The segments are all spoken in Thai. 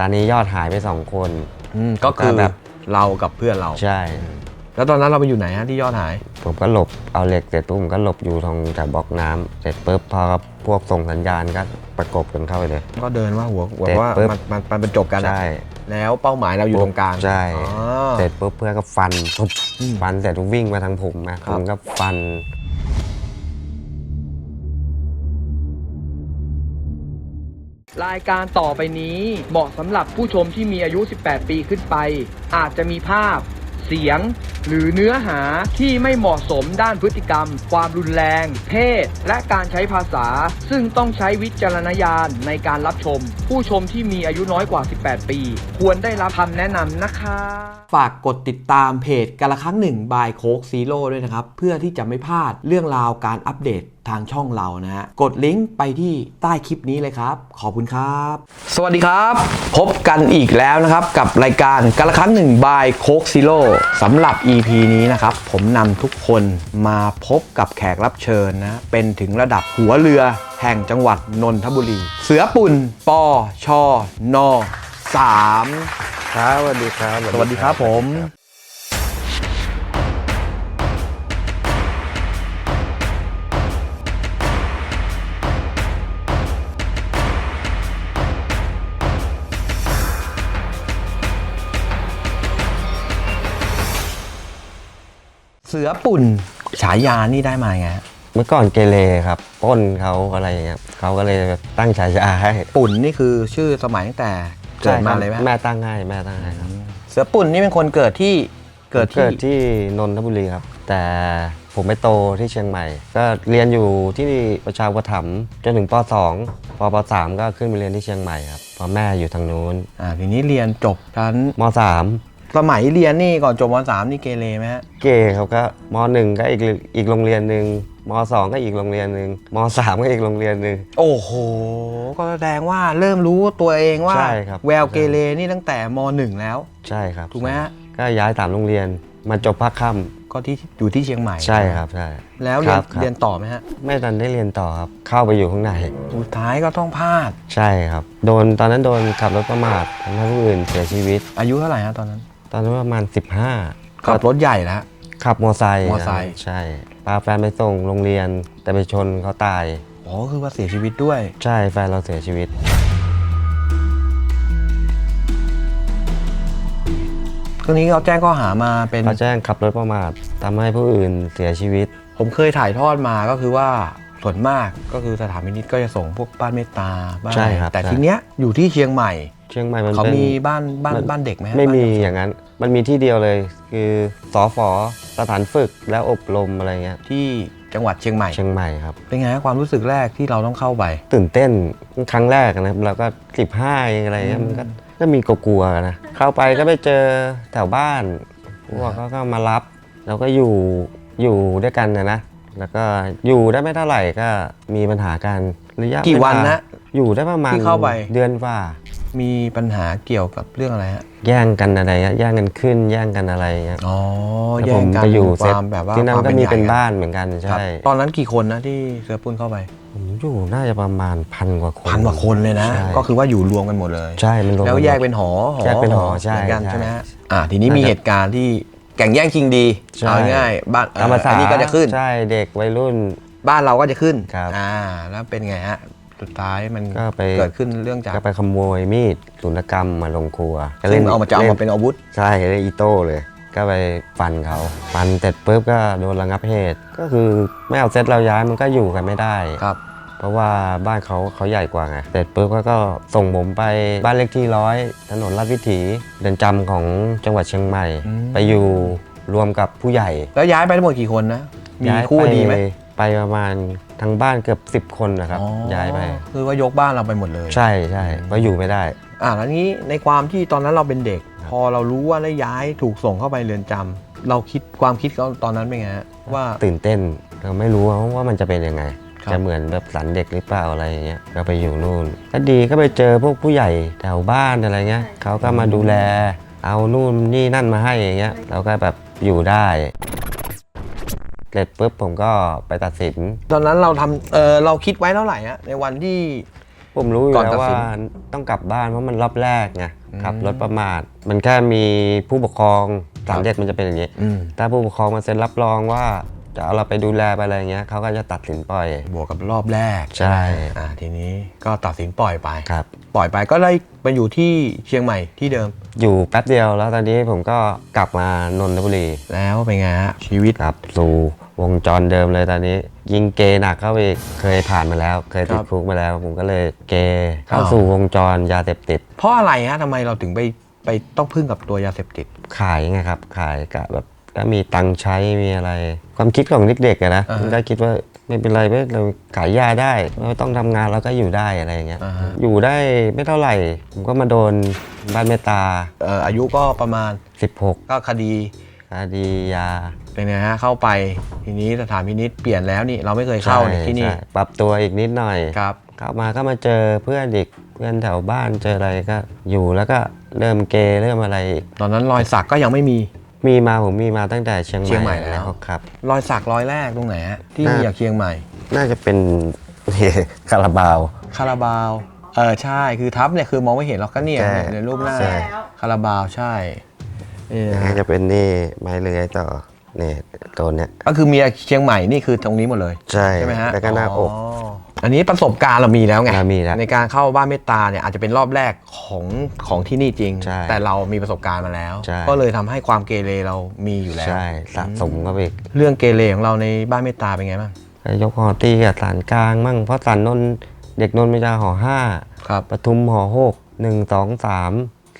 ตอนนี้ยอดหายไปสองคนอืมก็คือแบบเรากับเพื่อนเรา ใช่ แล้วตอนนั้นเราไปอยู่ไหนฮะที่ยอดหาย ผมก็หลบเอาเหล็กเสร็จปุ๊บผมก็หลบอยู่ตรงแต่บล็อกน้ำเสร็จปุ๊บพอพวกส่งสัญญาณก็ประกบกันเข้าไปเลย ก็เดินว่าหัวหัวเสร็จว่าปุ๊บ มันมันมันเป็นจบกันอะใช่ แล้วเป้าหมายเราอยู่ตรงกลางใช่ อ๋อ เสร็จปุ๊บเพื่อนก็ฟันปุ๊บอืมฟันเสร็จวิ่งมาทางผมนะคผรับมก็ฟัน รายการต่อไปนี้เหมาะสำหรับผู้ชมที่มีอายุ 18 ปีขึ้นไป อาจจะมีภาพ เสียง หรือเนื้อหาที่ไม่เหมาะสมด้านพฤติกรรม ความรุนแรง เพศ และการใช้ภาษา ซึ่งต้องใช้วิจารณญาณในการรับชม ผู้ชมที่มีอายุน้อยกว่า 18 ปี ควรได้รับคำแนะนำนะคะ ฝากกดติดตามเพจกันละครั้งหนึ่งบายโคกซีโร่ด้วยนะครับ เพื่อที่จะไม่พลาดเรื่องราวการอัปเดตทางช่องเรานะฮะ กดลิงก์ไปที่ใต้คลิปนี้เลยครับ ขอบคุณครับ สวัสดีครับ พบกันอีกแล้วนะครับ กับรายการกันละครั้งหนึ่งบายโคกซิโร่สำหรับ EP นี้นะครับ ผมนำทุกคนมาพบกับแขกรับเชิญนะ เป็นถึงระดับหัวเรือแห่งจังหวัดนนทบุรี เสือปุ่น ปอชอนอสามครับสวัสดีครับ สวัสดีครับผม เสือปุ่นฉายานี่ได้มาไงฮะเมื่อก่อนเกเรครับปล้นเขาอะไรอย่างเงี้ยเขาก็เลยตั้งฉายาให้ปุ่นนี่คือชื่อสมัยตั้งแต่เกิดมาเลยไหมแม่ตั้งให้แม่ตั้งให้ครับเสือปุ่นนี่เป็นคนเกิดที่เกิดที่ เกิดที่นนทบุรีครับ แต่ผมไปโตที่เชียงใหม่ ก็เรียนอยู่ที่ประชาอุปถัมภ์จนถึงป .2 พอป .3 ก็ขึ้นไปเรียนที่เชียงใหม่ครับเพราะแม่อยู่ทางนู้นอ่าทีนี้เรียนจบชั้นม .3 สมัยเรียนนี่ก่อนจบมสามนี่เกเรไหมฮะเกเขาก็ม .1 ก็อีกอีกโรงเรียนหนึ่งม .2 ก็อีกโรงเรียนหนึ่งม .3 ก็อีกโรงเรียนหนึ่ง โอ้โห ก็แสดงว่าเริ่มรู้ตัวเองว่าใช่ครับ แววเกเรนี่ตั้งแต่มหนึ่งแล้ว ใช่ครับถูกไหมฮะก็ย้ายตามโรงเรียนมาจบภาคค่ก็ที่อยู่ที่เชียงใหม่ำใช่ครับใช่ แล้วเรียนครับครับ เรียนต่อไหมฮะไม่ทันได้เรียนต่อครับ เข้าไปอยู่ข้างใน สุดท้ายก็ต้องพลาด ใช่ครับ โดนตอนนั้นโดนขับรถประมาททำให้ผู้อื่นเสียชีวิต อายุเท่าไหร่ฮะตอนนั้น ตอนนั้นประมาณ 15ขับรถใหญ่แล้วขับมอไซค์มอไซค์ ใช่พาแฟนไปส่งโรงเรียนแต่ไปชนเขาตาย อ๋อคือว่าเสียชีวิตด้วย ใช่แฟนเราเสียชีวิต ครั้งนี้เขาแจ้งข้อหามาเป็นเขาแจ้งขับรถประมาททำให้ผู้อื่นเสียชีวิต ผมเคยถ่ายทอดมาก็คือว่าส่วนมากก็คือสถานพินิจก็จะส่งพวกบ้านเมตตาบ้านใช่ครับแต่ใช่ ทีเนี้ยอยู่ที่เชียงใหม่ เชียงใหม่มันเขาเป็น มีบ้านบ้านมัน บ้านเด็กไหมฮะไม่มีบ้านอย่างนั้น มันมีที่เดียวเลย คือสอฝอสถานฝึกและอบรมอะไรเงี้ยที่จังหวัดเชียงใหม่ เชียงใหม่ครับ เป็นไงฮะความรู้สึกแรกที่เราต้องเข้าไป ตื่นเต้นครั้งแรกนะครับเราก็สิบห้าอะไรเงี้ยมันก็ก็มีกลัวๆนะเข้าไปก็ไปเจอแถวบ้านพวกเขาก็มารับเราก็อยู่อยู่ด้วยกันนะนะแล้วก็อยู่ได้ไม่เท่าไหร่ก็มีปัญหากันระยะกี่วันเานะอยู่ได้ประมาณที่เข้าไป เดือนว่า มีปัญหาเกี่ยวกับเรื่องอะไรฮะแย่งกันอะไรเงี้ยแย่งกันขึ้นแย่งกันอะไรเงี้ยอ๋อแล้วแย่ผมงกันไปอยู่คเซตวามแบบว่าที่นั่นความก็มีเป็นใหญ่บ้านเหมือนกันครับใช่ตอนนั้นกี่คนนะที่เสือปุ้นเข้าไปผมอยู่น่าจะประมาณพันกว่าคนพันกว่าคนเลยนะใช่ก็คือว่าอยู่รวมกันหมดเลยใช่มันรวมแล้วกันหมดแยกเป็นหอหอแยกเป็นหอใช่เหมือนกันใช่ใช่ไหมฮะอ่าทีนี้มีน่าจะเหตุการณ์ที่แก่งแย่งชิงดีใช่เอาง่ายๆบ้านเอ่อตามภาษาอันนี้ก็จะขึ้นใช่เด็กวัยรุ่นบ้านเราก็จะขึ้นครับอ่าแล้วเป็นไงฮะ สุดท้ายมันก็ไป เกิดขึ้นเรื่องจากก็ไปขโมยมีดสุนกรรมมาลงครัวก็ซึ่งเอามาจะเอามาเป็นอาวุธ ใช่เล่นอีโต้เลย ก็ไปฟันเขาฟันเสร็จปุ๊บก็โดนระงับเหตุ ก็คือไม่เอาเซตเราย้ายมันก็อยู่กันไม่ได้ ครับ เพราะว่าบ้านเขาเขาใหญ่กว่าไง เสร็จปุ๊บก็ก็ส่งผมไปบ้านเลขที่ร้อยถนนลาดวิถีเรือนจำของจังหวัดเชียงใหม่ อืม ไปอยู่รวมกับผู้ใหญ่แล้วย้ายไปทั้งหมดกี่คนนะ มีย้ายคู่ไปดีไหม ไปประมาณทั้งบ้านเกือบ10 คนนะครับ อ๋อย้ายไป คือว่ายกบ้านเราไปหมดเลยใช่ใช่ก็อยู่ไม่ได้ อ่าแล้วนี้ในความที่ตอนนั้นเราเป็นเด็ก พอเรารู้ว่าได้ย้ายถูกส่งเข้าไปเรือนจำเราคิดความคิดเขาตอนนั้นเป็นไงฮะว่า ตื่นเต้นเราไม่รู้ว่ามันจะเป็นยังไง ครับ จะเหมือนแบบสันเด็กหรือเปล่าอะไรอย่างเงี้ยก็ไปอยู่นู่นก็ดีก็ไปเจอพวกผู้ใหญ่แถวบ้านอะไรเงี้ยเขาก็มาดูแล เอานู่นนี่นั่นมาให้อย่างเงี้ยเราก็แบบอยู่ได้ เสร็จปุ๊บผมก็ไปตัดสิน ตอนนั้นเราทำเออเราคิดไว้เท่าไหร่ฮะในวันที่ ผมรู้อยู่ก่อนแล้วตัดสิว่านต้องกลับบ้านเพราะมันรอบแรกไงอืมขับรถประมาท มันแค่มีผู้ปกครองสามเด็กมันจะเป็นอย่างนี้ อืม ถ้าผู้ปกครองมาเซ็นรับรองว่า จะเอาเราไปดูแลไปอะไรเงี้ยเขาก็จะตัดสินปล่อย บวกกับรอบแรกใช่ไหมอ่าทีนี้ก็ตัดสินปล่อยไป ครับ ปล่อยไปก็ได้ไปอยู่ที่เชียงใหม่ที่เดิม อยู่แป๊บเดียวแล้วตอนนี้ผมก็กลับมานนทบุรีแล้วเป็นไงฮะชีวิต กลับสู่วงจรเดิมเลยตอนนี้ ยิงเกหนักเข้าไปอีกเคยผ่านมาแล้ว เคยติดครับคุกมาแล้ว ผมก็เลยเกเข้าอ้าว สู่วงจรยาเสพติด เพราะอะไรฮะทำไมเราถึงไปไปต้องพึ่งกับตัวยาเสพติด ขายไงครับ ขายกะแบบ ก็มีตังค์ใช้มีอะไร ความคิดของเด็กๆอะนะอ่าฮะมันก็คิดว่าไม่เป็นไรไม่เราขายยาได้ไม่ต้องทำงานเราก็อยู่ได้อะไรอย่างเงี้ยอ่าฮะ อยู่ได้ไม่เท่าไหร่ผมก็มาโดนบ้านเมตตา เอ่ออายุก็ประมาณ16ก็คดีคดียาเป็นไงฮะเข้าไปทีนี้สถานพินิษเปลี่ยนแล้วนี่เราไม่เคยเข้าใช่นี่ที่นี่ใช่ปรับตัวอีกนิดหน่อย ครับเข้ามาก็มาเจอเพื่อนเด็กเพื่อนแถวบ้านเจออะไรก็อยู่แล้วก็เริ่มเกเริ่มอะไรอีกตอนนั้นรอยสักก็ยังไม่มี มีมาผมมีมาตั้งแต่เชียงใหเชียงใหม่ม่แล้ว ครับ รอยสักรอยแรกตรงไหนฮะที่น่ามีจากเชียงใหม่ น่าจะเป็น คาราบาว คาราบาวเออใช่คือทับเนี่ยคือมองไม่เห็นหรอกก็เนี่ยใช่ในรูปหน้าใช่ คาราบาวใช่นี่นะน่าจะเป็นนี่ไม้เลื้อยต่อเนี่ยตัวเนี้ยก็คือเมียเชียงใหม่นี่คือตรงนี้หมดเลยใช่ใช่ไหมฮะแล้วก็หน้าอกอั นนี้ประสบการณ์เรามีแล้วไงเรามีแล้วในการเข้าบ้านเมตตาเนี่ยอาจจะเป็นรอบแรกของของที่นี่จริง ใช่แต่เรามีประสบการณ์มาแล้ว ใช่ ก็เลยทำให้ความเกเรเรามีอยู่แล้ว ใช่สะสมเข้าไปอีกเรื่องเกเรของเราในบ้านเมตตาเป็นไงบ้างก็ยกหอตีกับสารกลางมั่งเพราะสารนนท์เด็กนนท์มันจะหอห้าครับปทุมหอหกหนึ่งสองสาม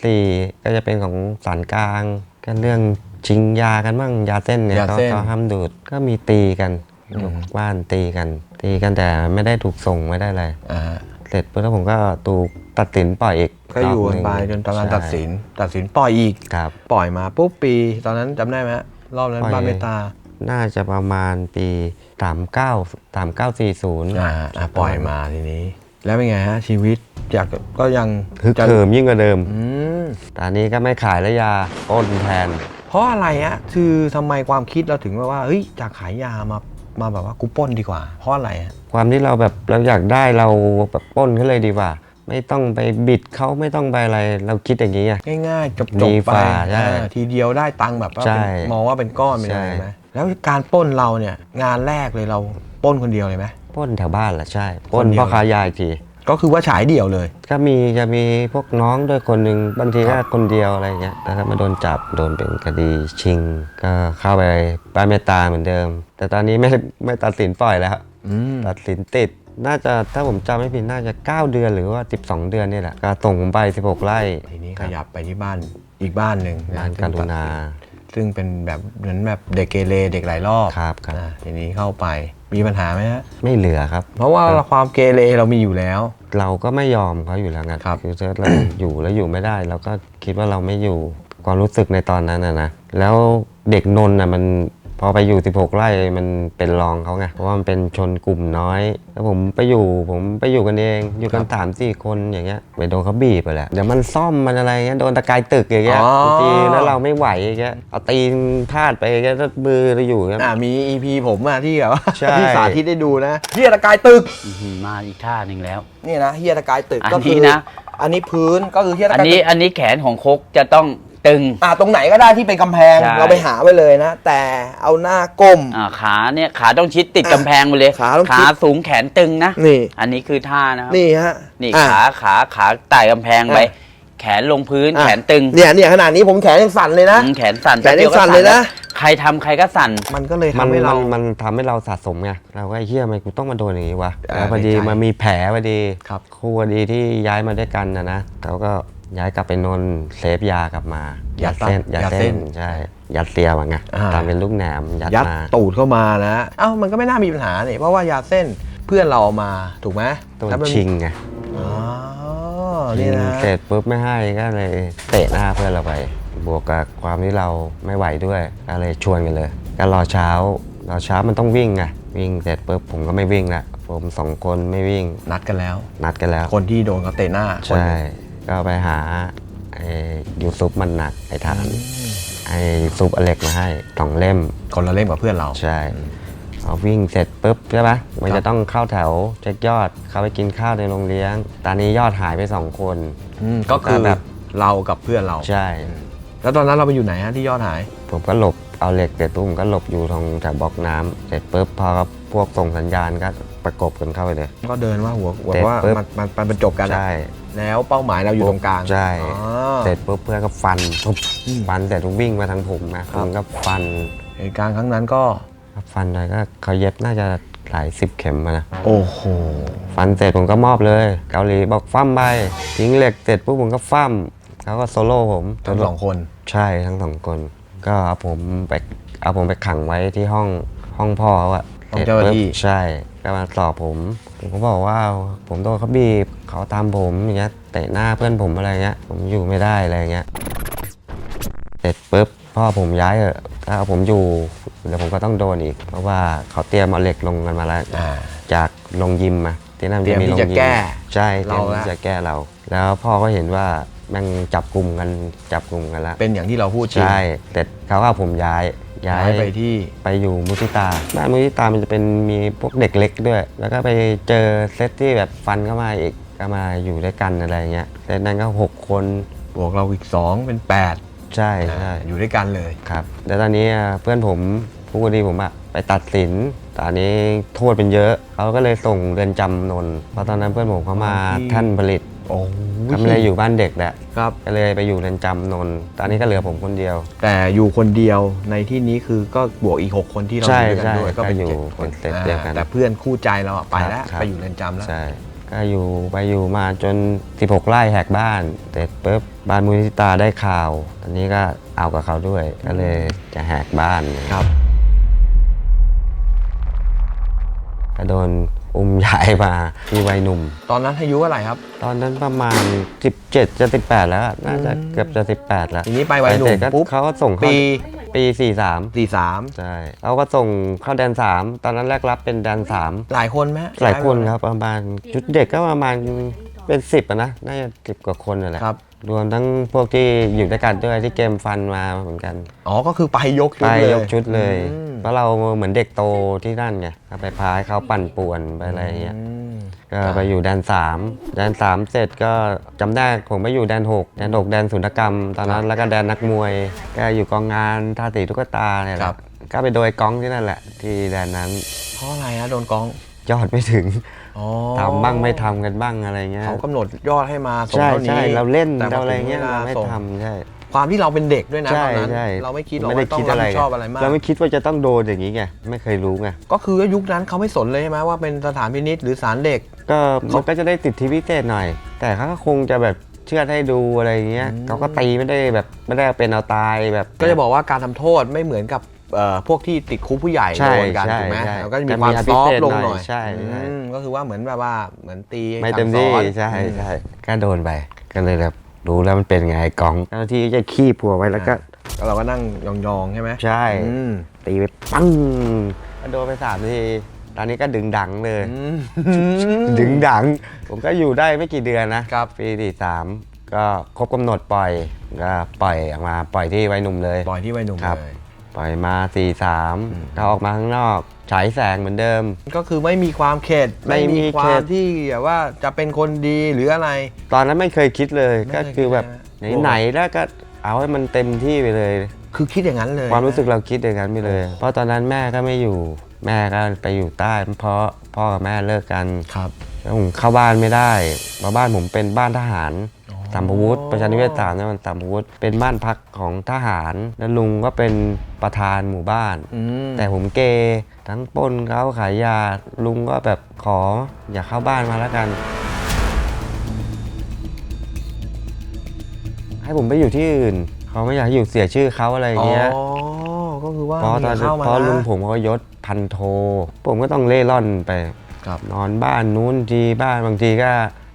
สี่ก็จะเป็นของสารกลางก็เรื่องชิงยากันมั่งยาเส้นเนี่ยยาเขาเส้นเขาห้ามดูดก็มีตีกันอืมยกบ้านตีกัน ตีกันแต่ไม่ได้ถูกส่งไม่ได้อะไร อ่าฮะเสร็จปุ๊บแล้วผมก็ถูกตัดสินปล่อยอีกก็อยู่กันไปรบหจนตอนนั้นใช่ตัดสิน ตัดสินปล่อยอีก ครับ ปล่อยมาปุ๊บปี ตอนนั้นจำได้ไหมฮะรอบนั้นปล่อย บ้านเมตตาน่าจะประมาณปี39 3940 อ่าอ่าปล่อยมาทีนี้ แล้วเป็นไงฮะชีวิตอยากก็ยังฮึกจะเหิมยิ่งกว่าเดิมอืมตอนนี้ก็ไม่ขายแล้วยาปล้นแทน เพราะอะไรฮะคือทำไมความคิดเราถึงว่าว่าเฮ้ยจากขายยามา มาแบบว่ากูปล้นดีกว่า เพราะอะไรฮะความที่เราแบบเราอยากได้เราแบบปล้นเขาเลยดีกว่า ไม่ต้องไปบิดเขาไม่ต้องไปอะไรเราคิดอย่างนี้ไงง่ายๆจบดีๆไปฝ่าใช่อ่าทีเดียวได้ตังค์แบบว่าใช่เป็นมองว่าเป็นก้อนเป็นอะไรใช่ไหมแล้วการปล้นเราเนี่ยงานแรกเลยเราปล้นคนเดียวเลยไหมปล้นแถวบ้านแหละใช่ปล้นคนเดียวพ่อค้ายาอีกที ก็คือว่าฉายเดี่ยวเลย ก็มีจะมีพวกน้องด้วยคนหนึ่งบางทีคก็รับคนเดียวอะไรเงี้ยแต่ถ้ามาโดนจับโดนเป็นคดีชิง ก็เข้าไปบ้านเมตตาเหมือนเดิม แต่ตอนนี้ไม่ไม่ตัดสินปล่อยแล้วอืมตัดสินติดน่าจะถ้าผมจำไม่ผิดน่าจะ 9 เดือนหรือว่า 12 เดือนนี่แหละก็ส่งผมไป 16 ไร่ทีนี้ขยับไปที่บ้านอีกบ้านหนึ่งะบ้านการุณา ซึ่งเป็นแบบเหมือนแบบเด็กเกเรเด็กหลายรอบครับครับ อ่าทีนี้เข้าไปมีปัญหาไหมฮะไม่เหลือครับ เพราะว่าความเกเรเรามีอยู่แล้ว เราก็ไม่ยอมเขาอยู่แล้วไงครับ คือถ้าเรา อยู่แล้วอยู่ไม่ได้เราก็คิดว่าเราไม่อยู่ความรู้สึกในตอนนั้นนะนะแล้วเด็กนนท์น่ะมัน พอไปอยู่ 16 ไร่มันเป็นรองเขาไงเพราะว่ามันเป็นชนกลุ่มน้อยแล้วผมไปอยู่ผมไปอยู่กันเองอยู่กันสามสี่คนอย่างเงี้ยไปโดนเขาบีบไปแหละเดี๋ยวมันซ่อมมันอะไรเงี้ยโดนตะกายตึกอย่างเงี้ยอ๋อ บางทีแล้วเราไม่ไหวอย่างเงี้ยเอาตีนพาดไปอย่างเงี้ยแล้วมือเราอยู่อย่างเงี้ย อ่ามี EP ผมอะที่แบบว่าใช่ ที่สาธิตได้ดูนะเฮียตะกายตึกอื้อหือมาอีกท่าหนึ่งแล้ว นี่นะเฮียตะกายตึกอันก็นี้คือนะ อันนี้พื้นก็คือเฮียตะอันกายนี้ตึกอันนี้แขนของโคกจะต้อง ตึง อ่าตรงไหนก็ได้ที่เป็นกำแพงใช่ เราไปหาไว้เลยนะ แต่เอาหน้าก้ม อ่าขาเนี่ยขาต้องชิดติดอะกำแพงไปเลยขาต้องชิดสูงแขนตึงนะนี่ อันนี้คือท่านะครับนี่ฮะนี่อะ ขาขาขาไต่กำแพงไปอะ แขนลงพื้นอะแขนตึงเนี่ยเนี่ยขนาดนี้ผมแขนยังสั่นเลยนะ อืมแขนสั่นแขนยังป๊บดีวก็สั่นเลยนะ ใครทำใครก็สั่น มันก็เลยมันทำให้มัเรา นมันทำให้เราสะสมไงเราก็ไอ้เฮียทำไมกูต้องมาโดนอย่างนี้วะอ่าแล้วพอดีในใจมันมีแผลพอดีครับคู่พอดีที่ย้ายมาด้วยกันนะนะเขาก็ ย้ายกลับไปนนท์เซฟยากลับมา ยัดเส้น ยัดเส้นใช่ ยัดเสียมาไงอ่า ตามเป็นลูกแหนมยัดยัดมาตูดเข้ามานะเอ้ามันก็ไม่น่ามีปัญหาเนี่ยเพราะว่ายาเส้นเพื่อนเราเอามาถูกไหมตัวแล้วมันชิงไงอ๋อนี่นะเสร็จปุ๊บไม่ให้ก็เลยเตะหน้าเพื่อนเราไป บวกกับความที่เราไม่ไหวด้วยก็เลยชวนกันเลยก็รอเช้ารอเช้ามันต้องวิ่งไงวิ่งเสร็จปุ๊บผมก็ไม่วิ่งละผมสองคนไม่วิ่งนัดกันแล้ว นัดกันแล้ว คนที่โดนเขาเตะหน้าคนใช่หนึ่ง ก็ไปหาไอ้ยูซุปมันหนักไอ้ฐานไอ้ซุปอเล็กมาให้สองเล่ม คนละเล่มกับเพื่อนเรา ใช่เอาวิ่งเสร็จปุ๊บใช่ปะมันครัจะบต้องเข้าแถวเช็คยอด เข้าไปกินข้าวในโรงเลี้ยง ตอนนี้ยอดหายไปสองคนอืมก็คือก็แบบเรากับเพื่อนเรา ใช่ แล้วตอนนั้นเราไปอยู่ไหนฮะที่ยอดหาย ผมก็หลบเอาเหล็กเสร็จปุ๊บผมก็หลบอยู่ตรงแถวบล็อกน้ำเสร็จปุ๊บพอพวกส่งสัญญาณก็ประกบกันเข้าไปเลย ก็เดินว่าหัวหัวเสร็จว่าปุ๊บ มันมันมันบรรจบกันอะ ใช่ แล้วเป้าหมายเราอยู่ตรงกลางใช่อ๋อเสร็จปุ๊บเพื่อนก็ฟันทุบอืมฟันเสร็จวิ่งมาทางผมนะผมก็ฟันเหตุการณ์ครั้งนั้นก็ฟันไปก็เขาเย็บน่าจะหลายสิบเข็มมานะโอ้โหฟันเสร็จผมก็มอบเลย เกาหลีบอกฟั่มไปทิ้งเหล็กเสร็จปุ๊บผมก็ฟั่มเขาก็โซโล่ผมทั้งสองคนใช่ทั้งสองคน ก็เอาผมไปเอาผมไปขังไว้ที่ห้องห้องพ่อเขาอะห้องเจ้าหน้าที่สร็จปุ๊บใช่ ก็มาสอบผม ผมก็บอกว่าผมโดนเขาบีบเขาตามผมอย่างเงี้ยเตะหน้าเพื่อนผมอะไรเงี้ย ผมอยู่ไม่ได้อะไรเงี้ยเสร็จปุ๊บพ่อผมย้ายเออะถ้าเอาผมอยู่เดี๋ยวผมก็ต้องโดนอีก เพราะว่าเขาเตรียมเอาเหล็กลงกันมาแล้วอ่า จากโรงยิมมาที่นั่นเตรียมจะมีที่โรงจะยิมแก้ใช่เตรียมเราละ ที่จะแก้เรา แล้วพ่อก็เห็นว่าแม่งจับกลุ่มกันจับกลุ่มกันแล้วเป็นอย่างที่เราพูดจริง ใช่ แต่เขาก็เอาผมย้าย ย้าย้ายยไปที่ไปอยู่มุทิตาบ้านมุทิตามันจะเป็นมีพวกเด็กเล็กด้วย แล้วก็ไปเจอเซตที่แบบฟันเข้ามาอีกก็มาอยู่ด้วยกันอะไรเงี้ยเซตนั้นก็หกคนบวกเราอีก 2 เป็น 8 ใช่ใช่อยู่ด้วยกันเลยครับแล้วตอนนี้อะเพื่อนผมผู้คดีผมอะไปตัดสินตอนนี้โทษเป็นเยอะเขาก็เลยส่งเรือนจำนนท์เพราะตอนนั้นเพื่อนผมเขามาที่ท่านผลิต โอ้ก็ไม่ได้อยู่บ้านเด็กแหละครับ ก็เลยไปอยู่เรือนจำนนท์ตอนนี้ก็เหลือผมคนเดียว แต่อยู่คนเดียวในที่นี้คือก็บวกอีก 6 คนที่เราใช่อยู่ด้วยกันด้วยใช่ก็เป็นก็อยู่เจ็ดคนเป็นเซตเดียวกันอ่าแต่เพื่อนคู่ใจเราอะไปแล้วครับ ไปอยู่เรือนจำแล้ว ใช่ ก็อยู่ไปอยู่มาจน 16 ไร่แหกบ้าน เสร็จปุ๊บบ้านมูลนิธิตาได้ข่าว ตอนนี้ก็เอากับเขาด้วย ก็เลยจะแหกบ้านครับ ก็โดน อุ้มย้ายมาที่วัยหนุ่ม ตอนนั้นอายุเท่าไหร่ครับ ตอนนั้นประมาณ 17จะ18 แล้วอะน่าจะอืมเกือบจะ18 แล้วทีนี้ไปวัยหนุ่เสร็มจก็ปุ๊บเขาก็ส่งเข้าปี ปี 43 43ใช่เขาก็ส่งเข้าแดน 3 ตอนนั้นแรกรับเป็นแดน3หลายคนไหมฮะหลายคนครับประมาณชุดเด็กก็ประมาณเป็น 10อะนะ น่าจะสิบกว่าคนนั่นแหละ ครับ รวมทั้งพวกที่อยู่ด้วยกันด้วยที่เกมฟันมาเหมือนกัน อ๋อ ก็คือไปยกชุไปดเลยยกชุดเลยอืมเพราะเราเหมือนเด็กโตที่นั่นไงก็ไปพาให้เขาปั่นป่วนไปอะไรอย่างเงี้ย อืม ก็ไปอยู่แดนสามแดนสามเสร็จก็จำได้ผมไปอยู่แดนหกแดนหกแดนศุลกรรม ตอนนั้นแล้วก็แดนนักมวย ก็อยู่กองงานท่าตีตุ๊กตาเนี่ยแหครัละบ ก็ไปโดยกองที่นั่นแหละ ที่แดนนั้นเพราะอะไรฮะโดนกอง ยอดไม่ถึงอ๋อ ทำบ้างไม่ทำกันบ้างอะไรเงี้ยเขากำหนดยอดให้มาส่งใช่เท่านี้ใช่เราเล่นแต่พเราอะไรถึเงี้ยวลเราไม่ส่งทำใช่ความที่เราเป็นเด็กด้วยนะตใช่อนนั้นใช่เราไม่คิดหรอกไม่ได้ว่าต้องคิดรับอะไรผิดชอบอะไรมากเราไม่คิดว่าจะต้องโดนอย่างนี้ไงไม่เคยรู้ไงก็คือว่ายุคนั้นเขาไม่สนเลยใช่ไหมว่าเป็นสถานพินิษหรือศาลเด็ก ก็มันก็จะได้ติดทีพิเศษหน่อย แต่เขาก็คงจะแบบเชื่อดให้ดูอะไรเงี้ยอืมเขาก็ตีไม่ได้แบบไม่ได้เป็นเอาตายแบบ ก็จะบอกว่าการทำโทษไม่เหมือนกับเอ่อ พวกที่ติดคุกผู้ใหญ่ใช่โดนกันใช่ถูกไหมใช่แล้วก็จะมีจะมีความอซภิอฟเษกต์ลงหหน่น่ออยยใช่ใช่ อืมก็คือว่าเหมือนแบบว่าเหมือนตีไม่เต็มที่สั่งสอนใช่อืม ใช่ก็โดนไปก็เลยแบบรู้แล้วมันเป็นไงไอ้กองเจ้าหน้าที่ก็จะขี้ผัวไว้แล้วก็ แล้วเราก็นั่งยองๆใช่ไหมใช่ อืมตีไปปังก็โดนไปสามทีตอนนี้ก็ดึงดังเลยอืมดึงดัง ผมก็อยู่ได้ไม่กี่เดือนนะครับ ปีที่สามก็ครบกำหนดปล่อยก็ปล่อยออกมาปล่อยที่ไว้หนุ่มเลย ปล่อยที่วัยหนุ่มครับ เลย ปล่อยมา4ี่สามก็ออกมาข้างนอกฉายแสงเหมือนเดิม ก็คือไม่มีความเข็ดไม่ไม่มีมีควาเข็มด ที่แบบว่าจะเป็นคนดีหรืออะไร ตอนนั้นไม่เคยคิดเลยไม่ก็เคยคือแบบคิดเลยนะ ไหนๆแล้วก็เอาให้มันเต็มที่ไปเลย คือคิดอย่างนั้นเลยความรู้สึกเราคิดอย่างนั้นไปเลย เพราะตอนนั้นแม่ก็ไม่อยู่ แม่ก็ไปอยู่ใต้เพราะพ่อกับแม่เลิกกันครับ แล้วผมเข้าบ้านไม่ได้เพราะบ้านผมเป็นบ้านทหาร สัมภวุฒิประชานิเวศสามเนี่ยมันสัมภวุฒิเป็นบ้านพักของทหาร แล้วลุงก็เป็นประธานหมู่บ้าน อืมแต่ผมเกย์ทั้งปล้นเขาขายยาลุงก็แบบขออย่าเข้าบ้านมาแล้วกัน ให้ผมไปอยู่ที่อื่น เขาไม่อยากให้อยู่เสียชื่อเขาอะไรอย่างเงี้ย อ๋อก็คือว่าเพราะตอนมีเข้ามาเพราะนะลุงผมเขายศพันโท ผมก็ต้องเล่ร่อนไปครับ นอนบ้านนู้นทีบ้านบางทีก็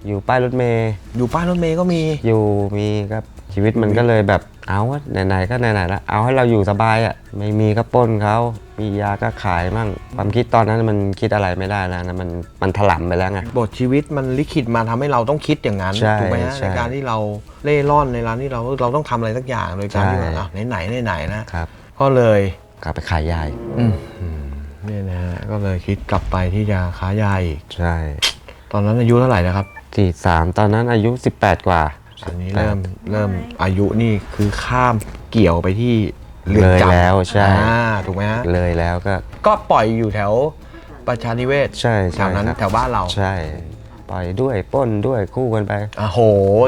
อยู่ป้ายรถเมย์อยู่ป้ายรถเมย์ก็มีอยู่มีครับชีวิตมันก็เลยแบบเอาวะไหนๆก็ไหนๆแล้วเอาให้เราอยู่สบายอะไม่มีก็ปล้นเขามียาก็ขายมั่งความคิดตอนนั้นมันคิดอะไรไม่ได้แล้วนะมันมันถล่มไปแล้วไงบทชีวิตมันลิขิตมาทำให้เราต้องคิดอย่างนั้นใช่ถูกไหมฮะใช่ในการที่เราเล่ร่อนในร้านที่เราเราต้องทำอะไรสักอย่างโดยการที่ใช่ว่าอะไหนๆไหนๆนะครับก็เลยกลับไปขายยายอืมเนี่ยนะฮะก็เลยคิดกลับไปที่จะค้ายาอีกใช่ ตอนนั้นอายุเท่าไหร่นะครับสี่สามตอนนั้นอายุ 18 กว่าอันนี้เริ่มเริ่มอายุนี่คือข้ามเกี่ยวไปที่เรือนเลยจำแล้วใช่ อ่าถูกไหมฮะเลยแล้วก็ ก็ปล่อยอยู่แถวประชานิเวศใช่แถใช่วนั้นครับแถวบ้านเราใช่ ปล่อยด้วยปล้นด้วยคู่กันไปโอ้โห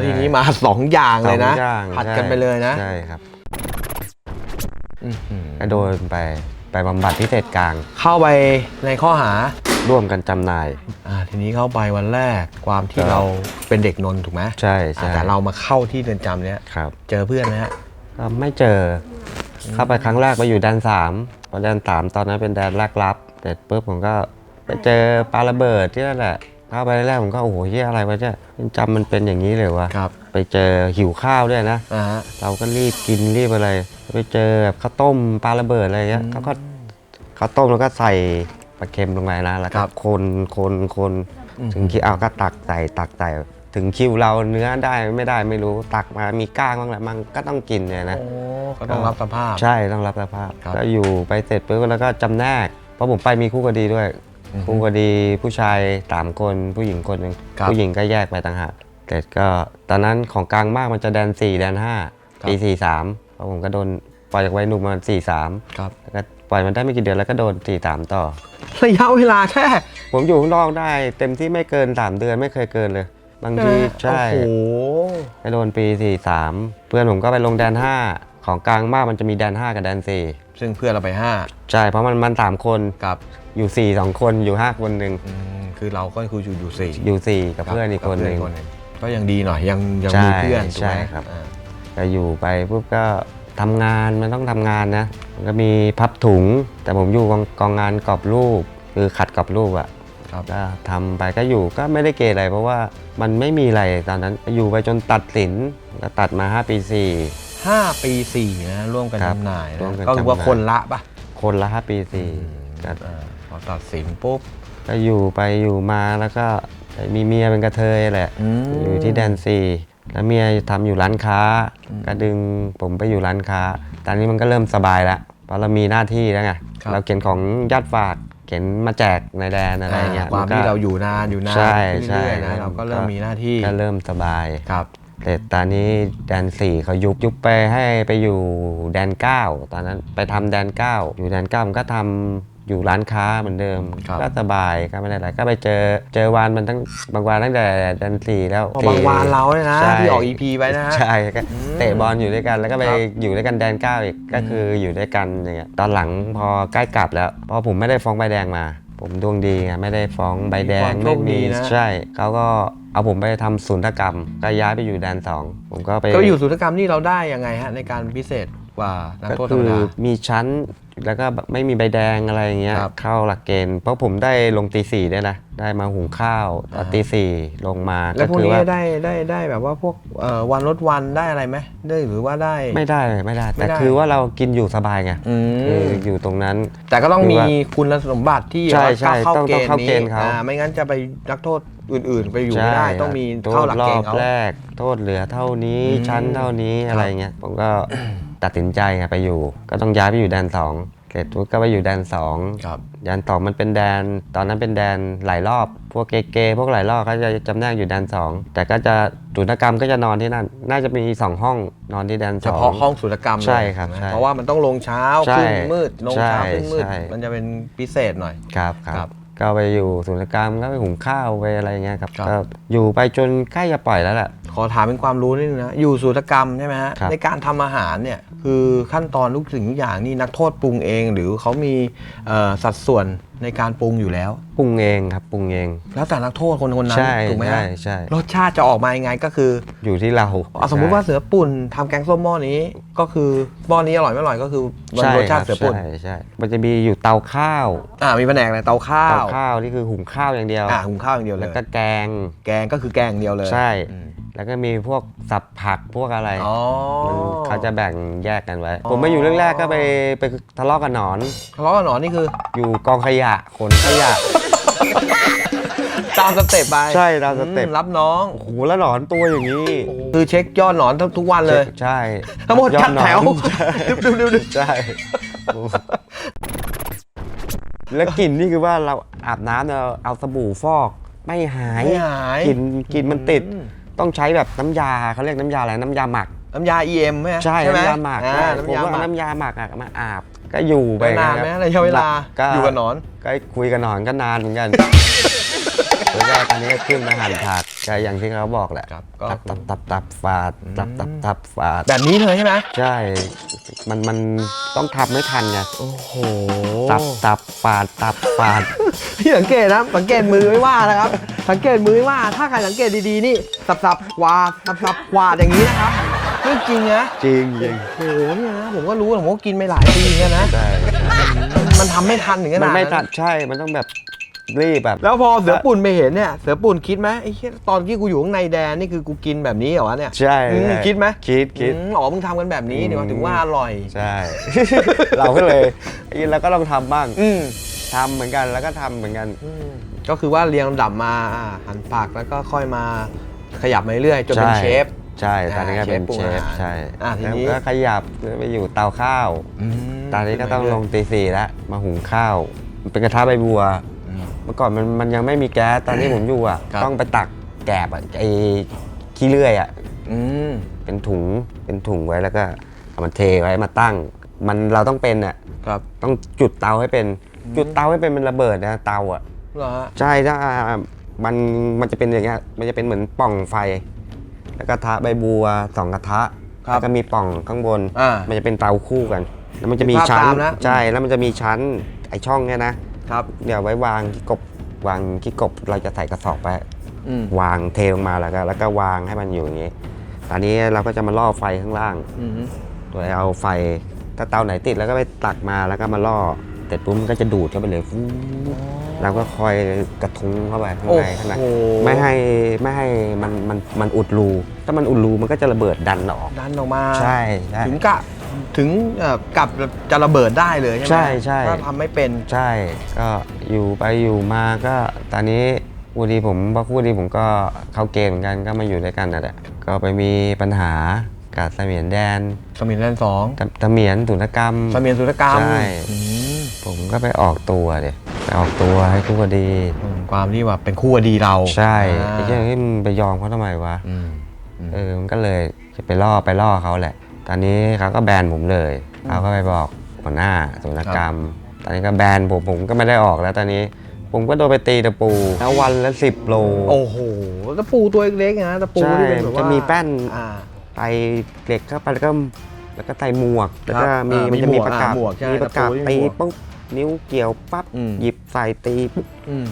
ทีนี้มาสองอย่างเลยนะสองอย่างผัดใช่กันไปเลยนะ ใช่ครับอื้อหือก็โดนไป ไปบำบัดพิเศษกลาง เข้าไปในข้อหา ร่วมกันจำหน่าย อ่าทีนี้เข้าไปวันแรกความที่ครับ เราเป็นเด็กนนท์ถูกไหมใช่อ่าใช่แต่เรามาเข้าที่เรือนจำเนี้ยครับเจอเพื่อนไหมฮะก็ไม่เจอเข้าไปครั้งแรกไปอยู่แดนสามพอแดนสามตอนนั้นเป็นแดนแรกรับเสร็จปุ๊บผมก็ไปเจอปาระเบิดที่นั่นแหละเข้าไปแรกผมก็โอ้โหเหียอะไรวะเนี่ยเรือนจำมันเป็นอย่างนี้เลยวะครับไปเจอหิวข้าวด้วยนะ อ่าฮะเราก็รีบกินรีบอะไร ไปเจอแบบข้าวต้มปลาระเบิดอะไรเงี้ยเขาก็ข้าวต้มแล้วก็ใส่ปลาเค็มลงไปนะแล้วก็คนคนคนถึงคิวเอาก็ตักใส่ตักใส่ถึงคิวเราเนื้อได้ไม่ได้ไม่รู้ตักมามีก้างบ้างแหละมันก็ต้องกินเนี่ยนะโอ้ก็ต้องรับสภาพ ใช่ต้องรับสภาพครับก็อยู่ไปเสร็จปุ๊บแล้วก็จำแนกเพราะผมไปมีคู่คดีด้วยอือฮึคู่คดีผู้ชายสามคนผู้หญิงคนหนึ่งครับผู้หญิงก็แยกไปต่างหากแต่ก็ตอนนั้นของกลางมากมันจะแดน4แดน5ปี43 เพราะผมก็โดนปล่อยจากวัยหนุ่มมา43ครับแล้วก็ปล่อยมันได้ไม่กี่เดือนแล้วก็โดน43ต่อ ระยะเวลาแค่ผมอยู่ข้างนอกได้ เต็มที่ไม่เกิน3เดือนไม่เคยเกินเลย บางทีใช่โอ้โหก็โดนปี43เพื่อนผมก็ไปลงแดน5ของกลางมากมันจะมีแดน5กับแดน4ซึ่งเพื่อนเราไปห้าใช่เพราะมันมันสามคนกับอยู่4 2คนอยู่5คนหนึ่งอืมคือเราก็คืออยู่อยู่สี่อยู่4กับเพื่อนอีกคนหนึ่งกับเพื่อก็ยังดีหน่อยยังยังใช่มีเพื่อนถูกไหมใช่ครับอ่า ก็อยู่ไปปุ๊บก็ทำงานมันต้องทำงานนะมันก็มีพับถุง แต่ผมอยู่กองกองงานกรอบรูป คือขัดกรอบรูปอะครับก็ทำไปก็อยู่ก็ไม่ได้เกณฑ์อะไร เพราะว่ามันไม่มีอะไรตอนนั้นอยู่ไปจนตัดสินก็ตัดมา 5 ปีห้าปีสี่นะ ร่วมกันครับจำหน่ายร่วมกันนะก็คือว่าจำหน่าย คนละปะ4คนละ 5 ปี 4 ก็อ่าพอตัดสินปุ๊บ ก็อยู่ไปอยู่มาแล้วก็มีเมียเป็นกระเทยแหละ อืม อยู่ที่แดนซี แล้วเมียทำอยู่ร้านค้า ก็ดึงผมไปอยู่ร้านค้า ตอนนี้มันก็เริ่มสบายแล้วเพราะเรามีหน้าที่แล้วไง ครับ เราเขียนของญาติฝาก เขียนมาแจกในแดนอะไรเงี้ยความนก็ ที่เราอยู่นานอยู่นานใช่เรื่อยๆใช่นะเราก็เริ่มมีหน้าที่ก็เริ่มสบาย ครับ แต่ตอนนี้แดนสี่เขายุบยุบไปให้ไปอยู่แดนเก้าตอนนั้นไปทำแดนเก้าอยู่แดนเก้ามันก็ทำ อยู่ร้านค้าเหมือนเดิมครับก็สบายก็ไม่ได้อะไรก็ไปเจอเจอวานมันตั้งบางวานตั้งแต่แดนสี่แล้วพอบางวานเราเนี่ยนะใช่ที่ออก EP ไปนะฮะ ใช่ก็อืมเตะบอลอยู่ด้วยกันแล้วก็ไปครับ อยู่ด้วยกันแดนเก้าอีกก็คืออยู่ด้วยกันอย่างเงี้ยตอนหลังพอใกล้กลับแล้วเพอผมไม่ได้ฟ้องใบแดงมา ผมดวงดีไงไม่ได้ฟ้องใบแดงมีความโชไม่คมีดีนะ ใช่เขาก็เอาผมไปทำศูนย์กรรมก็ย้ายไปอยู่แดนสองผมก็ไป ก็อยู่ศูนย์กรรมนี่เราได้ยังไงฮะในการพิเศษ กว่านักก็โทษธรคืรมอดา มีชั้นแล้วก็แบบไม่มีใบแดงอะไรอย่างเงี้ยครับเข้าหลักเกณฑ์เพราะผมได้ลงตีสี่ด้วยนะ ได้มาหุงข้าวตอนอ่า ตีสี่ลงมาแล้วพวกคืนี้ว่าได้ได้ได้แบบว่าพวกเอ่อวันลดวันได้อะไรไหมได้หรือว่าได้ ไม่ได้ไม่ได้ ไม่แต่ได้ คือว่าเรากินอยู่สบายไงอืคือมอยู่ตรงนั้น แต่ก็ต้องคือมีว่าคุณสมบัติที่ใช่ว่าใช่เข้าต้องเกต้องณฑ์เข้าเกนี้ณฑ์เขาอ่าไม่งั้นจะไปนักโทษอื่น ๆ ไปอยู่ไม่ได้ใช่ต้องมีโทษเข้าหลักเกณฑ์รเขาอบแรก โทษเหลือเท่านี้อืมชั้นเท่านี้ครับอะไรเงี้ยผมก็ ตัดสินใจไงไปอยู่ ก็ต้องย้ายไปอยู่แดนสองเสร็จปุ๊บก็ไปอยู่แดนสองครับแดนสองมันเป็นแดน ตอนนั้นเป็นแดนหลายรอบ พวกเกย์ๆพวกหลายรอบเขาจะจำแนกอยู่แดนสองแต่ก็จะจุลกรรมก็จะนอนที่นั่น น่าจะมีสองห้องนอนที่แดนสเฉองพาะห้องศุลกรรมเลยใช่ครับไหมใช่เพราะว่ามันต้องลงเช้าใช่ขึ้นมืดลงเช้าใช่ขึ้นมืดใช่มันจะเป็นพิเศษหน่อยครับคครัรับบก็ไปอยู่ศูนย์กรรมก็ไปหุงข้าวไปอะไรเงี้ยครับครับก็อยู่ไปจนใกล้จะปล่อยแล้วแหละขอถามเป็นความรู้นิดนึงนะอยู่ศุลกรรมใช่ไหมฮะครับในการทำอาหารเนี่ย คือขั้นตอนทุกสิ่งทุกอย่างนี่นักโทษปรุงเอง หรือเขามีเอ่อสัดส่วนในการปรุงอยู่แล้ว ปรุงเองครับปรุงเอง แล้วแต่นักโทษคนคนนั้นใช่ถูกไหมฮะใช่ใช่รสชาติจะออกมายังไงก็คืออยู่ที่เราอะสมมุติว่าเสือปุ่นทำแกงส้มหม้อนี้ก็คือหม้อนี้อร่อยไม่อร่อยก็คือมันใช่รสคชารัติเสือปุ่นใช่ใช่มันจะมีอยู่เตาข้าวอ่ามีแผนกอะไรเตาข้าเตาวข้าวนี่คือหุงข้าวอย่างเดียว อ่าหุงข้าวอย่างเดียวเลแล้ยวก็แกง แกงก็คือแกงอย่างเดียวเลยใช่ อืม แล้วก็มีพวกสับผักพวกอะไรอ๋อ มันเขาจะแบ่งแยกกันไว้อ๋อผมไปอยู่แรกๆก็ไปไปทะเลาะกับหนอน ทะเลาะกับหนอนนี่คืออยู่กองขยะขนขยะ ตามสเต็ปไปใช่ตามสเต็ป อืรับน้อง โอ้โหแล้วหนอนตัวอย่างนี้ คือเช็คยอดหนอนทุกวันเลย ใช่ทั้งหมดยอจัดหนอนแถวใช่ดูดูดูใช่แล้วกลิ่นนี่คือว่าเราอาบน้ำเราเอาสบู่ฟอก ไม่หายไม่หายกลิ่นกลิ่นมันติด อืม ต้องใช้แบบน้ำยาเขาเรียกน้ำยาอะไรน้ำยาหมัก น้ำยา EM ไหมใช่ไหมน้ำยาหมักอ่าใช่น้ำผมยาก็หมัเอากน้ำยาหมักอะมาอาบก็อยู่ไปนานไหมครับระยะเวลาก็อยู่กับหนอน ก็คุยกับหนอนก็นานเหมือนกัน แล้วก็ตอนนี้ก็ขึ้นมาหั่นผัก ก็อย่างที่เขาบอกแหละครับก็ ตับตับตับตับฝาดตับตับตับฝาดแบบนี้เลยใช่ไหมใช่ มันมันต้องทำไม่ทันไงโอ้โหตับตับฝาดตับฝาด พี่สังเกตนะสังเกตมือไม่ว่านะครับ สังเกตมือไม่ว่า ถ้าใครสังเกตดีๆนี่สับสับๆวาดสับสับๆวาดอย่างนี้นะครับเรื่องจริงนะจริงจริงโอ้โหเนี่ยนะผมก็รู้ผมก็กินไปหลายปีเหมือนกันนะ ใช่มันทำไม่ทันถึงขมันาดนไม่นั้นทันใช่มันต้องแบบ รีบแบบ แล้วพอเสือปุ่นไปเห็นเนี่ยเสือปุ่นคิดไหมไอ้เหี้ยตอนที่กูอยู่ข้างในแดนนี่คือกูกินแบบนี้เหรอวะเนี่ยใช่อืมใช่คิดไหมคิดคิด อืมอ๋อมึงทำกันแบบนี้อืมเดี๋ยวถึงว่าอร่อย ใช่ เราก็เลยไอ้เราก็ลองทำบ้างอืมทำเหมือนกันแล้วก็ทำเหมือนกัน อืมก็คือว่าเรียงลำดับมาอ่าหั่นผักแล้วก็ค่อยมาขยับมาเรื่อยๆจนเป็นใช่เชฟ ใช่ตอนนี้ก็เป็นอ่าเชฟปรุงเชฟอาหารใช่อ่าทีนี้แล้วก็ขยับไปอยู่เตาข้าวตอนนี้ก็ต้องลงตีสี่แล้วมาหุงข้าวมันเป็นกระทะใบบัวอื มเมื่อก่อนมันมันยังไม่มีแก๊สตอนที่ผมอยู่อะ ครับ ต้องไปตักแกบอะไอ้ขี้เลื่อยอะ อืม เป็นถุงเป็นถุงไว้แล้วก็เอามันเทไว้มาตั้ง มันเราต้องเป็นอะครับ ต้องจุดเตาให้เป็นจุดเตาให้เป็นมันระเบิดนะเตาอะ เหรอฮะ ใช่ถ้ามันมันจะเป็นอย่างเงี้ยมันจะเป็นเหมือนปล่องไฟ แล้วกระทะใบบัวสองกระทะแล้วก็มีปล่องข้างบน อ่ามันจะเป็นเตาคู่กัน แล้วมันจะมีภาพชั้นตามนะ ใช่แล้วมันจะมีชั้นไอช่องเนี้ยนะ ครับ เดี๋ยวไว้วางที่กบวางที่กบเราจะใส่กระสอบไปอืมวางเทลงมาแล้วก็แล้วก็วางให้มันอยู่อย่างงี้ตอนนี้เราก็จะมาล่อไฟข้างล่าง อืมโดยเอาไฟถ้าเตาไหนติดแล้วก็ไปตักมาแล้วก็มาล่อเสร็จปุ๊บมันก็จะดูดเข้าไปเลยฟู๊เราก็คอยกระทุ้งเข้าไปข้างโอ้ในข้างในโหไม่ให้ไม่ให้มันมันมันอุดรู ถ้ามันอุดรูมันก็จะระเบิดดันออก ดันออกมาใช่ใช่ถึงกะ ถึงเอ่อกับจะระเบิดได้เลยใช่ไหมใช่ใช่ ถ้าทำไม่เป็น ใช่ก็อยู่ไปอยู่มาก็ตอนนี้คู่ดีผมพอคู่ดีผมก็เข้าเกมเหมือนกันก็มาอยู่ด้วยกันนั่นแหละก็ไปมีปัญหากับเสมียนแดนสมินแลนด์สองเสเสมียนตุนกรรม สมินสุรกรรมใช่ อืมผมก็ไปออกตัวเดี๋ยไปออกตัวให้คู่ดี อืมความที่ว่าเป็นคู่อดีเราใช่อ่าไอ้เรื่องที่มึงไปยอมเขาทำไมวะอืมอืม เออ มันก็เลยจะไปล่อไปล่อเขาแหละ ตอนนี้เขาก็แบนผมเลยเขาก็ไปบอกหัวหน้าตุนกรรม ตอนนี้ก็แบนผมผมก็ไม่ได้ออกแล้วตอนนี้ ผมก็โดนไปตีตะปูแล้ววันละสิบโลโอ้โหตะปูตัวเล็กๆนะตะปูใช่ที่เป็นแบบว่าจะมีแป้นอ่าไตเหล็กเข้าไปแล้วก็แล้วก็ไตหมวกแล้วก็ครับมีอ่ามันจะมีมีหมวกประกาศอ่าหมวกใช่มีประกาศตะปูที่มีตีหมวกปุ๊บนิ้วเกี่ยวปั๊บอืมหยิบใส่ตีปุ๊บอืม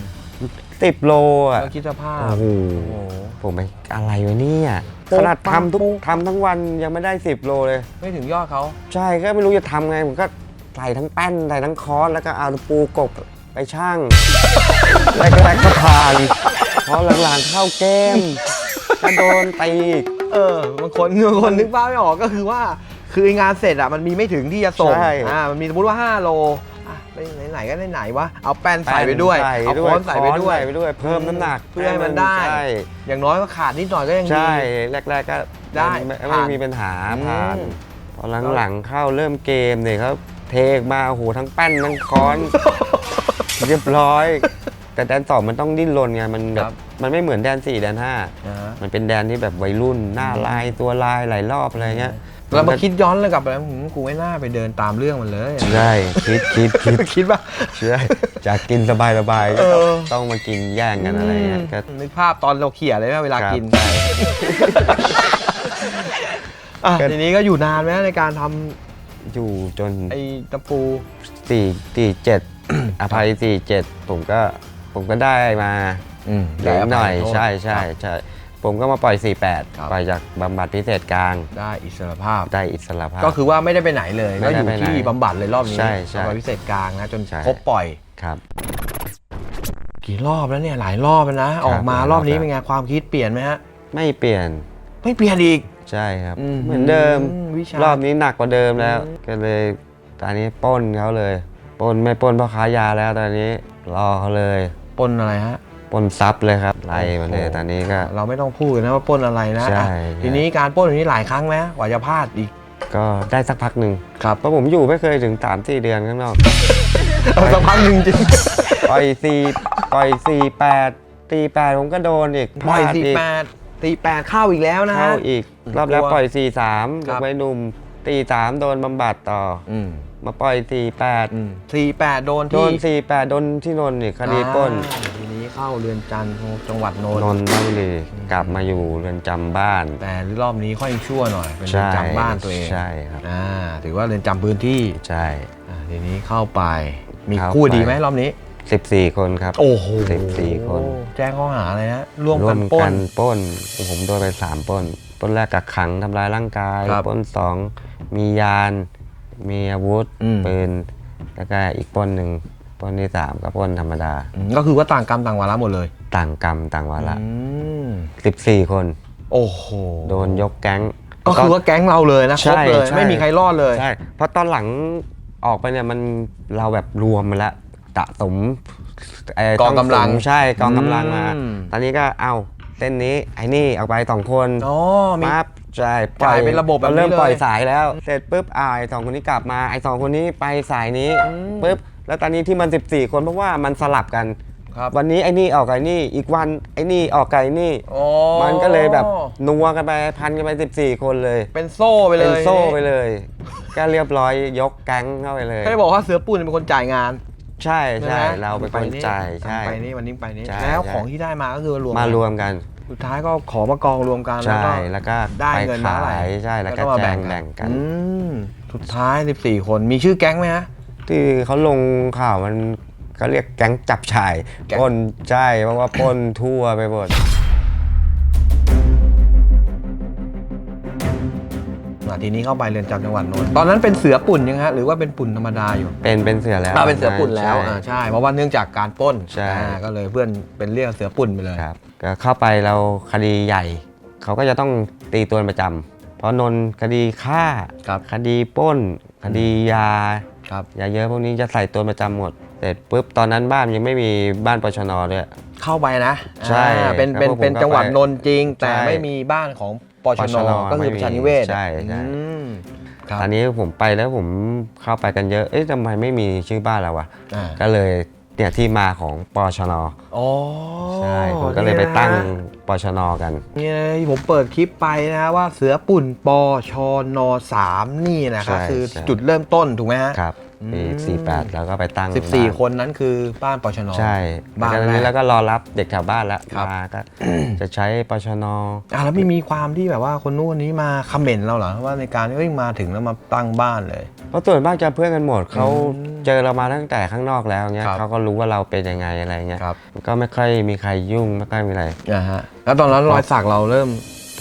สิบโลอะแล้วคิดสภาพโอ้โหโอ้โห ผมไปอะไรวะเนี่ยโป๊ะขนาดทำทุกโป๊ะทำทั้งวันยังไม่ได้สิบโลเลย ไม่ถึงยอดเขาใช่ก็ไม่รู้จะทำไง ผมก็ใส่ทั้งแป้นใส่ทั้งค้อนแล้วก็เอาตะปูกบไปช่างแรกๆก็ผ่านพอหลังๆเข้าเกมก็โดนตีอีก เออบางคนบางคนนึกภาพไม่ออกก็คือว่า คือไอ้งานเสร็จอะมันมีไม่ถึงที่จะส่งใช่ อ่ามันมีสมมติว่า 5 โลอะ ไปไหนๆก็ไหนๆวะเอาแป้นใส่ไปด้วยใส่เอาด้ค้อนใส่ไปด้วยใส่ไปด้วย เพิ่มน้ำหนักเพื่อให้มันได้ใช่อย่างน้อยก็ขาดนิดหน่อยก็ยังดีใช่แรก ๆก็ได้ไม่ผ่านไม่มีปัญหาผ่านอืมพอหลังๆเข้าเริ่มเกมเนี่ยเขาเทกมาโอ้โหทั้งแป้นทั้งค้อน เรียบร้อย แต่แดนสองมันต้องดิ้นรนไงมันแบครับบมันไม่เหมือนแดนสี่แดนห้านะฮะมันเป็นแดนที่แบบวัยรุ่นหน้าลายตัวลายหลายรอบอะไรเงี้ย เรามาคิดย้อนเลยกลับไปแล้วหืมกูไม่น่าไปเดินตามเรื่องมันเลยใช่คิดคิดคิดคิดว่าใช่จากกินสบายสบายๆเออต้องมากินแย่งกันอะไรเงี้ยก็นึกภาพตอนเราเขี่ยเลยนะเวลาครับกินอะก็ทีนี้ก็อยู่นานไหมในการทอยู่จนำไอ้ตะปูสี่สี่เจ็ดอภัยสี่เจ็ดผมก็ผมก็ได้มาเหลือหน่อยใช่ใช่ใช่ ผมก็มาปล่อย48 ปล่อยจากบำบัดพิเศษกลางได้อิสรภาพ ได้อิสระภาพ ก็คือว่าไม่ได้ไปไหนเลยไม่ก็ได้อยู่ไปไหนที่บำบัดเลยรอบนี้ใช่ใช่บำบัดพิเศษกลางนะจนใช่ ครบปล่อย ครับ กี่รอบแล้วเนี่ยหลายรอบแล้วนะ ออกมาหลายรรออบบนี้แล้วเป็นไงความคิดเปลี่ยนไหมฮะไม่เปลี่ยนไม่เปลี่ยนอีก ใช่ครับ อืมเหมือนเดิม วิชารอบนี้หนักกว่าเดิมแล้วอืมก็เลยตอนนี้ปล้นเขาเลยปล้นไม่ปล้นพ่อค้ายาแล้วตอนนี้รอเขาเลยปนอะไรฮะ ปล้นซับเลยครับไล่มาเลยโอ้โหตอนนี้ก็ เราไม่ต้องพูดนะว่าปล้นอะไรนะใช่อะใช่ ทีนี้การปล้นอย่างนี้หลายครั้งไหมกว่าจะพลาดอีก ก็ได้สักพักหนึ่งครับ เพราะผมอยู่ไม่เคยถึง3ามสี่เดือนข้างนอก เอาสักพักหนึ่งจริง ปล่อยสี่ปล่อยสี่แปดตีแปดผมก็โดนอีกปล่อยพลาดสี่กแปดตีแปดเข้าอีกแล้วนะเข้าอีก รอบแล้วกลัวปล่อยสี่สามครัยบกไว้หนุ่มตีสามโดนบำบัดต่ออืมมาปล่อยสี่แปดอืมสี่แปดโดนโดที่นสี่แปดโดนที่นนท์อีกคดีปล้น อ่าทีนี้ เข้าเรือนจำจังหวัดนนนท์นทบุรีกลับมาอยู่เรือนจำบ้านแต่รอบนี้ค่อยชั่วหน่อย เป็นเรืใช่อนจำบ้านตัวเองใช่ครับอ่าถือว่าเรือนจำพื้นที่ใช่ อ่าทีนี้เข้าไป มีเข้าคู่ไป ดีไหมรอบนี้ 14 คนครับ โอ้โหสิบสี่คนแจ้งข้อหาอะไรนะร่วมร่วกันมปล้กันน ปล้น ผมโดนไปสามปล้นปล้นแรกกักขังทำร้ายร่างกายครับปล้นสองมียาน มีอาวุธอืม ปืนแล้วก็อีกปล้นหนึ่ง ปล้นที่สามก็ปล้นธรรมดาอืมก็คือว่าต่างกรรมต่างวาระหมดเลยต่างกรรมต่างวาระอืม14คน โอ้โหโดนยกแก๊ง ก็คือว่าแก๊งเราเลยนะครบใช่เลยใช่ ไม่มีใครรอดเลย ใช่ เพราะตอนหลังออกไปเนี่ยมันเราแบบรวมมาแล้วตะสมเกองกำลังทั้สมใช่กองกำลังมา อืม ตอนนี้ก็เอาเส้นนี้ไอ้นี่เอาไปสองคนอ๋อมี ปั๊บใช่กลายเป็นระบบแบบนี้เริ่มเลยปล่อยสายแล้ว เสร็จปุ๊บอ่าไอ้สองคนนี้กลับมาไอ้สองคนนี้ไปสายนี้ปุ๊บ แล้วตอนนี้ที่มัน 14 คนเพราะว่ามันสลับกัน ครับวันนี้ไอ้นี่ออกไอ้นี่ อีกวันไอ้นี่ออกไก่นี่ อ๋อมันก็เลยแบบนัวกันไปพันกันไป 14 คนเลย เป็นโซ่ไปเลยเป็นโซ่ไปเลย ก็เรียบร้อยยกแก๊งเข้าไปเลย ให้บอกว่าเสือปูนเป็นคนจ่ายงานใช่ใช่ไหมเราเป็นคนจ่ายใช่ ไปนี่วันนี้ไปนี่ใช่แล้วใช่ ของที่ได้มาก็คือรวมมารวมกัน สุดท้ายก็ขอมากองรวมกันแล้วใช่ก็ แล้วก็ได้ไปเงินมาขาเท่าไหร่ยใช่แล้วก็มาแบ่งแบ่งกัน อืมสุดท้าย 14 คนมีชื่อแก๊งไหมฮะ ที่เขาลงข่าวมันก็เรียกแก๊งจับชายแก๊ง ปล้นใช่เพราะว่าปล้นทั่วไปหมดอะทีนี้เข้าไปเรือนจำจังหวัดนนท์ตอนนั้นเป็นเสือปุ่นยังฮะหรือว่าเป็นปุ่นธรรมดาอยู่เป็นเป็นเสือแล้วอ่าเป็นเสือปุ่นแล้วใช่ อ่าใช่ เพราะว่าเนื่องจากการปล้นใช่ อ่าก็เลยเพื่อนเป็นเรียกเสือปุ่นไปเลยครับก็เข้าไปเราคดีใหญ่ เขาก็จะต้องตีตัวประจำเพราะนนท์คดีฆ่า ครับ คดีปล้น คดียา ครับยาเยอะพวกนี้จะใส่ตัวประจำหมดเสร็จปุ๊บตอนนั้นบ้านยังไม่มีบ้านปชนด้วย เข้าไปนะใช่อ่าเป็นแล้วเป็นพวกผมเป็นจังหวัดก็ไปนนท์จริง แต่ใช่ไม่มีบ้านของปชปชน นก็คือไม่มีประชานิเวศใช่ใช่ อืมครับตอนนี้ผมไปแล้วผมเข้าไปกันเยอะ เอ๊ะทำไมไม่มีชื่อบ้านเราวะ อ่าก็เลยเนี่ยที่มาของปชน อ๋อใช่ผมก็เลยไปตั้งนี่นะ ปชนกันเนี่ยผมเปิดคลิปไปนะฮะว่าเสือปุ่นปชนสามนี่นะครับใช่คือใช่จุดเริ่มต้นถูกไหมฮะครับ ปีอืมสี่แปดแล้วก็ไปตั้งสิบสี่บ้าคนนั้นคือบ้านปชน ใช่บ้านแล้วตอนนี้แรกแล้วก็รอรับเด็กแถวบ้านแล้วครับ มาก็ จะใช้ปชน อะแล้วไม่มีความที่แบบว่าคนนู้นคนนี้มาคอมเมนต์เราเหรอว่าในการที่เอ้ยมาถึงแล้วมาตั้งบ้านเลย เพราะส่วนมากจะเพื่อนกันหมดเขาอืมเจอเรามาตั้งแต่ข้างนอกแล้วเงี้ยครับเขาก็รู้ว่าเราเป็นยังไงอะไรเงี้ยครับ ก็ไม่ค่อยมีใครยุ่งไม่ค่อยมีอะไรอ่าฮะแล้วตอนนั้นรอยสักเราเริ่ม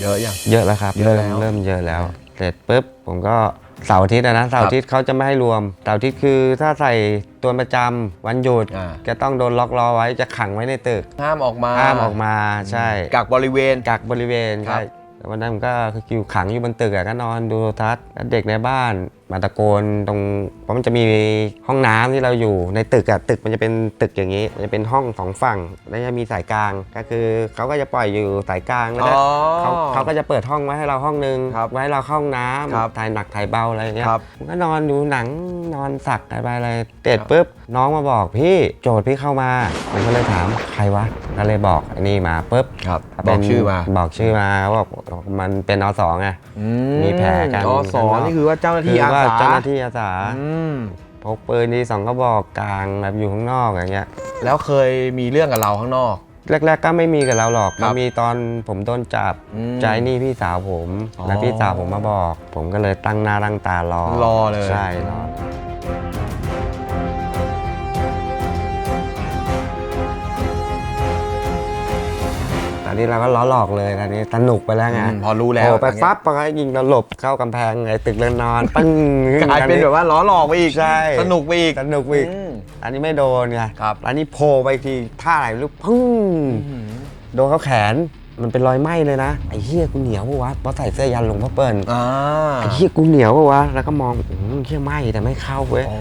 เยอะยังเยอะแล้วครับเยอะเริ่มแล้วเริ่มเยอะแล้ว เสร็จปุ๊บผมก็ เสาร์อาทิตย์นะนะเสาร์อาทิตย์เขาจะไม่ให้รวมเสาร์อาทิตย์คือถ้าใส่ตัวประจำวันหยุดอ่า จะต้องโดนล็อกล้อไว้จะขังไว้ในตึกห้ามออกมาห้ามออกมาใช่กักบริเวณ กักบริเวณครับ ใช่แต่วันนั้นผมก็คือขังอยู่บนตึกอะก็นอนดูโทรทัศน์แล้วเด็กในบ้านมาตะโกนตรงเพราะมันจะมีห้องน้ำที่เราอยู่ในตึกอะตึกมันจะเป็นตึกอย่างนี้ มันจะเป็นห้องสองฝั่งแล้วจะมีสายกลางก็คือเขาก็จะปล่อยอยู่สายกลางแล้วก็อ๋อเขาเขาก็จะเปิดห้องไว้ให้เราห้องนึงครับไว้ให้เราเข้าห้องน้ครับำถ่ายหนักถ่ายเบาอะไรอย่างเงี้ยครับผมก็นอนดูหนังนอนสักอะไรอะไรเสร็จปุ๊บน้องมาบอกพี่โจทย์พี่เข้ามาผมก็เลยถามใครวะก็เลยบอกไอ้นี่มาปุ๊บครับเป็บอกนชื่อมาบอกชื่อมาว่ามันเป็นอสองไงอืมีแผลกันอสอข้างนอกนี่คือว่าเจ้าหน้าที่คืออาว่าสาเจ้าหน้าที่อาสาอืมพกปืนที่สองก็บอกกลางแบบอยู่ข้างนอกอย่างเงี้ย แล้วเคยมีเรื่องกับเราข้างนอก แรก ๆ ก็ไม่มีกับเราหรอกครัมับนมีตอนผมโดนจับอืมใจนี่พี่สาวผม อ๋อแล้วพี่สาวผมมาบอก ผมก็เลยตั้งหน้าตั้งตารอรอเลย ใช่รอ นนี้เราก็ล้อหลอกเลยตอนนี้สนุกไปแล้วไงอืมพอรู้แล้วโผไปปั๊บพอยิงเราหลบเข้ากำแพงไอ้ตึกเรือนนอนปึ้งกลายเป็นแบบว่าล้อหลอกไปอีกใช่สนุกไปอีก สนุกไปอีกอืมอันนี้ไม่โดนไงครับ อันนี้โผล่ไปทีท่าไหนไม่รู้พึ่งโดนเขาแขนมันเป็นรอยไหม้เลยนะ ไอ้เหี้ยกูเหนียวปะวะเพราะใส่เสื้อยันหลวงพ่อเปิ้ลอ่าไอ้เหี้ยกูเหนียวปะวะแล้วก็มองอืมเหี้ยไหม้แต่ไม่เข้าเว้ย อ๋อ